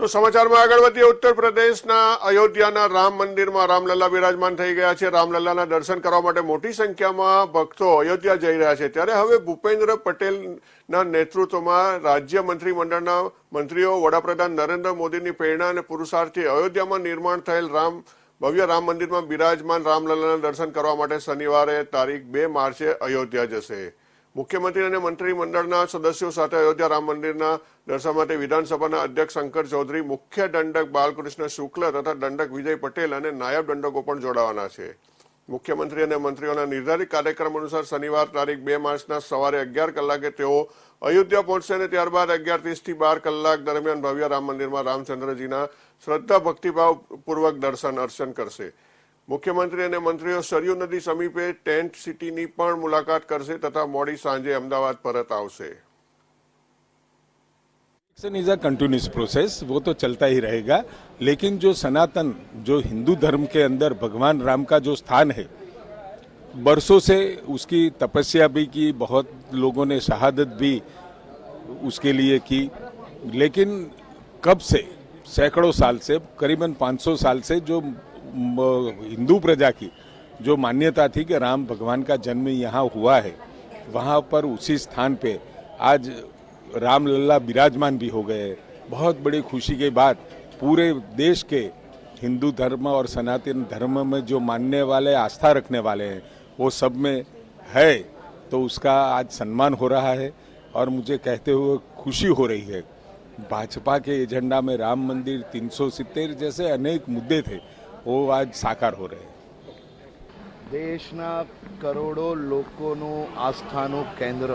તો સમાચારમાં આગળ વધીએ. ઉત્તર પ્રદેશના અયોધ્યાના રામ મંદિરમાં રામલલ્લા બિરાજમાન થઈ ગયા છે. રામલલ્લાના દર્શન કરવા માટે મોટી સંખ્યામાં ભક્તો અયોધ્યા જઈ રહ્યા છે. ત્યારે હવે ભૂપેન્દ્ર પટેલના નેતૃત્વમાં રાજ્ય મંત્રીમંડળના મંત્રીઓ, વડાપ્રધાન નરેન્દ્ર મોદીની પ્રેરણા અને પુરુષાર્થથી અયોધ્યામાં નિર્માણ થયેલ રામ, ભવ્ય રામ મંદિરમાં બિરાજમાન રામલલ્લાના દર્શન કરવા માટે શનિવારે તારીખ બે માર્ચે અયોધ્યા જશે. મુખ્યમંત્રી અને મંત્રીમંડળના સદસ્યો સાથે અયોધ્યા રામ મંદિરના દર્શન માટે વિધાનસભાના અધ્યક્ષ શંકર ચૌધરી, મુખ્ય દંડક બાલકૃષ્ણ શુક્લ તથા દંડક વિજય પટેલ અને નાયબ દંડકો પણ જોડાવાના છે. મુખ્યમંત્રી અને મંત્રીઓના નિર્ધારિત કાર્યક્રમ અનુસાર શનિવાર તારીખ બે માર્ચના સવારે અગિયાર કલાકે તેઓ અયોધ્યા પહોંચશે અને ત્યારબાદ અગિયાર ત્રીસથી બાર કલાક દરમિયાન ભવ્ય રામ મંદિરમાં રામચંદ્રજીના શ્રદ્ધા ભક્તિભાવપૂર્વક દર્શન અર્ચન કરશે. મુખ્યમંત્રી અને મંત્રીઓ સરયુ નદી સમીપે ટેન્ટ સિટીની પણ મુલાકાત કરશે તથા મોડી સાંજે અમદાવાદ પરત આવશે election is a continuous process वो तो चलता ही रहेगा लेकिन जो सनातन जो हिंदू धर्म के अंदर भगवान राम का जो स्थान है बरसों से उसकी तपस्या भी की बहुत लोगों ने शहादत भी उसके लिए की लेकिन कब से सैकड़ों साल से करीबन 500 साल से जो म, हिंदू प्रजा की जो मान्यता थी कि राम भगवान का जन्म यहाँ हुआ है, वहाँ पर उसी स्थान पे आज राम लल्ला विराजमान भी हो गए। बहुत बड़ी खुशी के बाद पूरे देश के हिंदू धर्म और सनातन धर्म में जो मानने वाले, आस्था रखने वाले हैं, वो सब में है तो उसका आज सम्मान हो रहा है और मुझे कहते हुए खुशी हो रही है। भाजपा के एजेंडा में राम मंदिर 370 जैसे अनेक मुद्दे थे वो आज साकार हो रहे हैं દેશના કરોડો લોકોનું આસ્થાનું કેન્દ્ર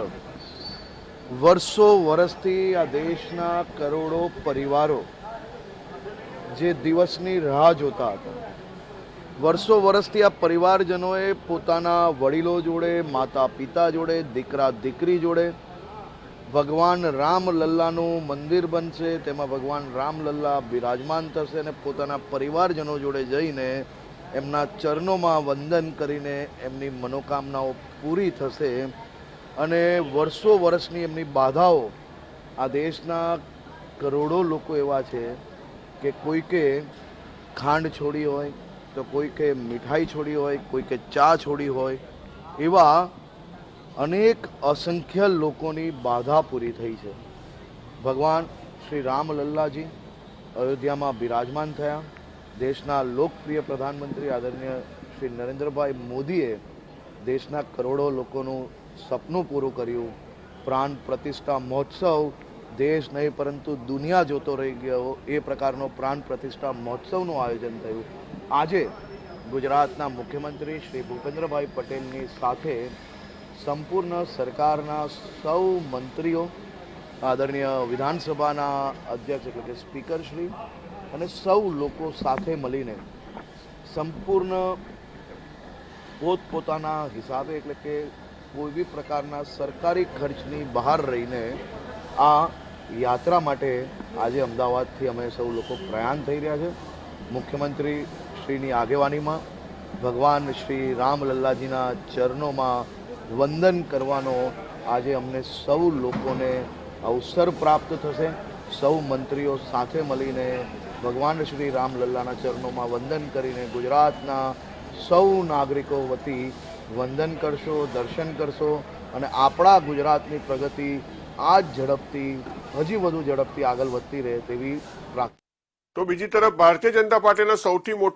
વર્ષો વર્ષથી આ દેશના કરોડો પરિવારો જે દિવસની રાહ જોતા હતા વર્ષો વર્ષથી આ પરિવારજનોએ પોતાના વડીલો જોડે માતા પિતા જોડે દીકરા દીકરી જોડે ભગવાન રામ લલ્લાનું મંદિર બનશે, તેમાં ભગવાન રામ લલ્લા બિરાજમાન થશે અને પોતાના પરિવારજનો જોડે જઈને એમના ચરણોમાં વંદન કરીને એમની મનોકામનાઓ પૂરી થશે અને વર્ષો વર્ષની એમની બાધાઓ આ દેશના કરોડો લોકો એવા છે કે કોઈકે ખાંડ છોડી હોય, તો કોઈકે મીઠાઈ છોડી હોય, કોઈકે ચા છોડી હોય, એવા અનેક અસંખ્ય લોકોની બાધા પૂરી થઈ છે. ભગવાન શ્રી રામ લલ્લાજી અયોધ્યામાં બિરાજમાન થયા. દેશના લોકપ્રિય પ્રધાનમંત્રી આદરણીય શ્રી નરેન્દ્રભાઈ મોદીએ દેશના કરોડો લોકોનું સપનું પૂરું કર્યું. પ્રાણ પ્રતિષ્ઠા મહોત્સવ દેશ નહીં પરંતુ દુનિયા જોતો રહી ગયો. એ પ્રકારનો પ્રાણ પ્રતિષ્ઠા મહોત્સવનું આયોજન થયું. આજે ગુજરાતના મુખ્યમંત્રી શ્રી ભૂપેન્દ્રભાઈ પટેલની સાથે સંપૂર્ણ સરકારના સૌ મંત્રીઓ, આદરણીય વિધાનસભાના અધ્યક્ષ એટલે કે સ્પીકર શ્રી અને સૌ લોકો સાથે મળીને સંપૂર્ણ પોતપોતાના હિસાબે એટલે કે કોઈ બી પ્રકારના સરકારી ખર્ચની બહાર રહીને આ યાત્રા માટે આજે અમદાવાદથી અમે સૌ લોકો પ્રયાણ થઈ રહ્યા છે. મુખ્યમંત્રી શ્રીની આગેવાનીમાં ભગવાન શ્રી રામલલ્લાજીના ચરણોમાં વંદન કરવાનો આજે અમને સૌ લોકોને અવસર પ્રાપ્ત થશે. સૌ મંત્રીઓ સાથે મળીને ભગવાન શ્રી રામલલ્લાના ચરણોમાં વંદન કરીને ગુજરાતના સૌ નાગરિકો વતી વંદન કરશો, દર્શન કરશો અને આપણા ગુજરાતની પ્રગતિ આ જ ઝડપથી, હજી વધુ ઝડપથી આગળ વધતી રહે તેવી પ્રાર્થના. તો બીજી તરફ ભારતીય જનતા પાર્ટીના સૌથી મોટા